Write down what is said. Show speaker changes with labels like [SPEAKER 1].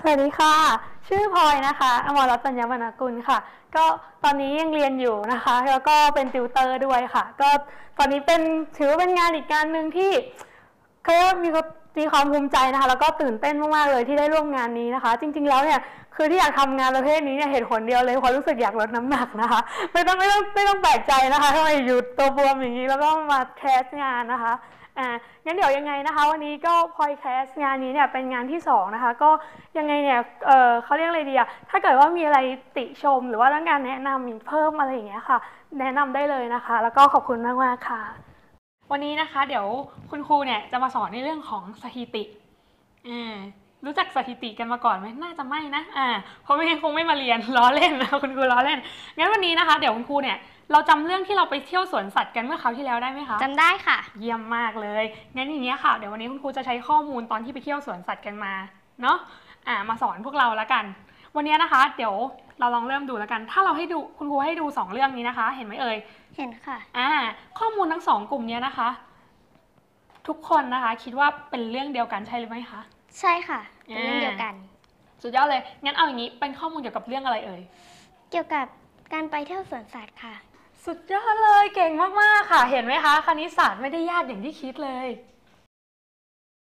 [SPEAKER 1] สวัสดีค่ะ ชื่อพลอยนะคะอมรรัตน์ปัญญาวรรณกุลค่ะ ก็ตอนนี้ยังเรียนอยู่นะคะ แล้วก็เป็นติวเตอร์ด้วยค่ะ ก็ตอนนี้เป็นถือว่าเป็นงานอีกงานหนึ่งที่เขาเรียกว่ามี มีความภูมิใจนะคะแล้วก็ตื่นเต้นมากๆเลยที่ได้ร่วมงานนี้นะคะ จริง ๆ แล้วเนี่ยคือที่อยากทำงานประเภทนี้เนี่ยเหตุผลเดียวเลยเพราะรู้สึกอยากลดน้ำหนักนะคะ ไม่ต้องไม่ต้องไม่ต้องแปลกใจนะคะทำไมหยุดตัวบวมอย่างนี้แล้วก็มาแคสงานนะคะอ่างั้นเดี๋ยวยังไงนะคะ วันนี้ก็พอยแคสงานนี้เนี่ยเป็นงานที่สองนะคะก็ยังไงเนี่ยเออเขาเรียกอะไรดีอะถ้าเกิดว่ามีอะไรติชม หรือว่าต้องการแนะนำอีเพิ่มอะไรอย่างเงี้ยค่ะ แนะนำได้เลยนะคะ แล้วก็ขอบคุณมากมากค่ะ วันนี้นะคะ เดี๋ยวคุณครูเนี่ยจะมาสอนในเรื่องของสถิติอ่ารู้จักสถิติกันมาก่อนไหมน่าจะไม่นะอ่าเพราะไม่งั้นคงไม่มาเรียนล้อเล่นนะคุณครูล้อเล่นงั้นวันนี้นะคะ เดี๋ยวคุณครูเนี่ยเราจำเรื่องที่เราไปเที่ยวสวนสัตว์กันเมื่อคราวที่แล้วได้ไหมคะ
[SPEAKER 2] จำได้ค่ะ
[SPEAKER 1] เยี่ยมมากเลยงั้นอย่างเงี้ยค่ะเดี๋ยววันนี้คุณครูจะใช้ข้อมูลตอนที่ไปเที่ยวสวนสัตว์กันมาเนาะอ่ามาสอนพวกเราแล้วกัน วันนี้นะคะ เดี๋ยวเราลองเริ่มดูแล้วกัน ถ้าเราให้ดูคุณครูให้ดูสองเรื่องนี้นะคะ เห็นไหมเอ่ย
[SPEAKER 2] เห็นค่ะ
[SPEAKER 1] อ่าข้อ มูลทั้งสองกลุ่มเนี้ยนะคะ ทุกคนนะคะ คิดว่าเป็นเรื่องเดียวกันใช่หรือไม่คะ
[SPEAKER 2] ใช่ค่ะเป็นเรื่องเดียวกัน
[SPEAKER 1] สุดยอดเลย งั้นเอาอย่างนี้เป็นข้อมูลเกี่ยวกับเรื่องอะไรเอ่ย
[SPEAKER 2] เกี่ยวกับการไปเที่ยวสวนสัตว์ค่ะ
[SPEAKER 1] สุดยอดเลยเก่งมากๆค่ะ เห็นไหมคะ คณิตศาสตร์ไม่ได้ยากอย่างที่คิดเลย